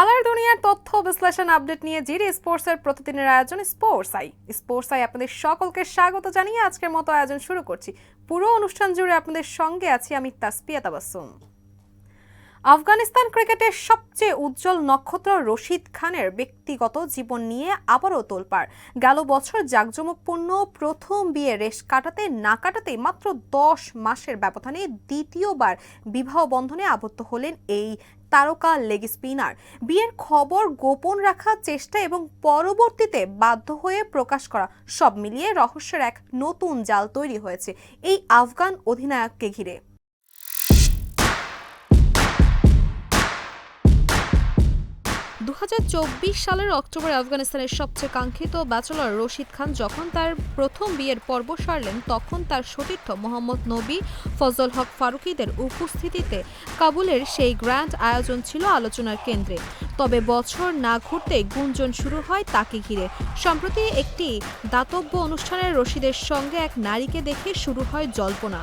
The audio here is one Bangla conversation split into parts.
খেলার দুনিয়ার তথ্য বিশ্লেষণ আপডেট নিয়ে জিডি স্পোর্টসের প্রতিদিনের আয়োজন স্পোর্টস আই স্পোর্টস আই আপনাদের সকলকে স্বাগত জানিয়ে আজকের মতো আয়োজন শুরু করছি। পুরো অনুষ্ঠান জুড়ে আপনাদের সঙ্গে আছি আমি তাসপিয়া তাবাসুম। আফগানিস্তান ক্রিকেটের সবচেয়ে উজ্জ্বল নক্ষত্র রশিদ খানের ব্যক্তিগত জীবন নিয়ে আবারও তোলপাড়। গেল বছর জাঁকজমকপূর্ণ প্রথম বিয়ে রেশ কাটাতে না কাটাতে মাত্র দশ মাসের ব্যবধানে দ্বিতীয়বার বিবাহ বন্ধনে আবদ্ধ হলেন এই তারকা লেগ স্পিনার। বিয়ের খবর গোপন রাখার চেষ্টা এবং পরবর্তীতে বাধ্য হয়ে প্রকাশ করা সব মিলিয়ে রহস্যের এক নতুন জাল তৈরি হয়েছে এই আফগান অধিনায়ককে ঘিরে। দু হাজার চব্বিশ সালের অক্টোবরে আফগানিস্তানের সবচেয়ে কাঙ্ক্ষিত ব্যাচেলর রশিদ খান যখন তার প্রথম বিয়ের পর্ব সারলেন, তখন তার সতীর্থ মোহাম্মদ নবী ফজল হক ফারুকিদের উপস্থিতিতে কাবুলের সেই গ্র্যান্ড আয়োজন ছিল আলোচনার কেন্দ্রে। তবে বছর না ঘুরতেই গুঞ্জন শুরু হয় তাকে ঘিরে। সম্প্রতি একটি দাতব্য অনুষ্ঠানে রশিদের সঙ্গে এক নারীকে দেখে শুরু হয় জল্পনা।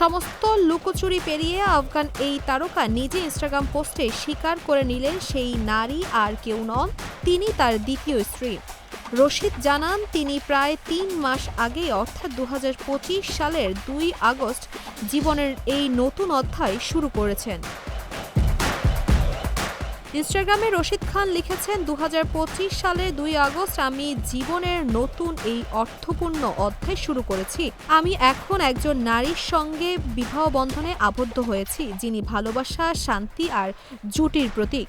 সমস্ত লুকোচুরি পেরিয়ে আফগান এই তারকা নিজে ইনস্টাগ্রাম পোস্টে স্বীকার করে নিলেন সেই নারী আর কেউ নন, তিনি তার দ্বিতীয় স্ত্রী। রশিদ জানান, তিনি প্রায় তিন মাস আগে অর্থাৎ দু হাজার পঁচিশ সালের দুই আগস্ট, জীবনের এই নতুন অধ্যায় শুরু করেছেন। ইনস্টাগ্রামে রশিদ খান লিখেছেন দু সালের দুই আগস্ট আমি জীবনের নতুন এই অর্থপূর্ণ অধ্যায় শুরু করেছি। আমি এখন একজন নারীর সঙ্গে বিবাহ বন্ধনে আবদ্ধ হয়েছি, যিনি ভালোবাসা, শান্তি আর জুটির প্রতীক।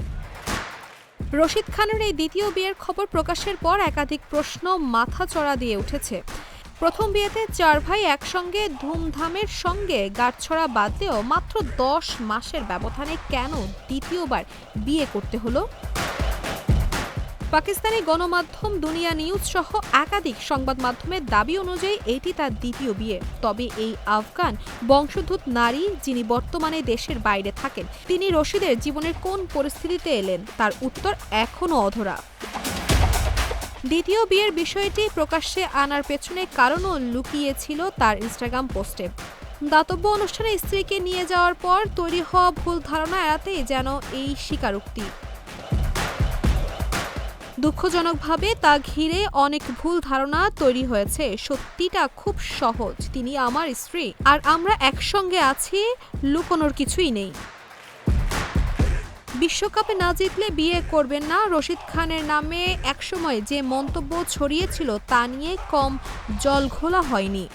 রশিদ খানের এই দ্বিতীয় বিয়ের খবর প্রকাশের পর একাধিক প্রশ্ন মাথা চড়া দিয়ে উঠেছে। প্রথম বিয়েতে চার ভাই একসঙ্গে ধুমধামের সঙ্গে গাঁটছড়া বাদতেও মাত্র দশ মাসের ব্যবধানে কেন দ্বিতীয়বার বিয়ে করতে হলো? পাকিস্তানি গণমাধ্যম দুনিয়া নিউজ সহ একাধিক সংবাদ মাধ্যমের দাবি অনুযায়ী এটি তার দ্বিতীয় বিয়ে। তবে এই আফগান বংশোদ্ভূত নারী যিনি বর্তমানে দেশের বাইরে থাকেন, তিনি রশিদের জীবনের কোন পরিস্থিতিতে এলেন, তার উত্তর এখনও অধরা। দ্বিতীয় বিয়ের বিষয়টি প্রকাশ্যে আনার পেছনে কারণও লুকিয়েছিল তার ইনস্টাগ্রাম পোস্টে। দাতব্য অনুষ্ঠানে স্ত্রীকে নিয়ে যাওয়ার পর তৈরি হওয়া ভুল ধারণা এড়াতেই যেন এই স্বীকারোক্তি। দুঃখজনকভাবে তা ঘিরে অনেক ভুল ধারণা তৈরি হয়েছে। সত্যিটা খুব সহজ। তিনি আমার স্ত্রী। আর আমরা একসঙ্গে আছি, লুকোনোর কিছুই নেই। বিশ্বকাপে না জিতলে বিয়ে করবেন না। রশিদ খানের নামে একসময় যে মন্তব্য ছড়িয়েছিল তা নিয়ে কম জল ঘোলা হয়নি।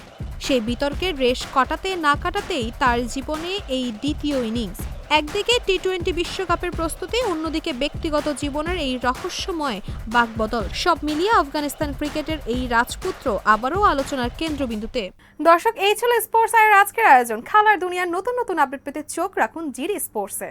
সেই বিতর্কের রেশ কাটাতে না কাটাতেই তার জীবনে এই দ্বিতীয় ইনিংস। একদিকে টি টোয়েন্টি বিশ্বকাপের প্রস্তুতি, অন্যদিকে ব্যক্তিগত জীবনের এই রহস্যময় বাকবদল সব মিলিয়ে আফগানিস্তান ক্রিকেটের এই রাজপুত্র আবারও আলোচনার কেন্দ্রবিন্দুতে। দর্শক, এই ছিল স্পোর্টস আয়ের আজকের আয়োজন। খেলার দুনিয়ার নতুন নতুন আপডেট পেতে চোখ রাখুন জিরি স্পোর্টসে।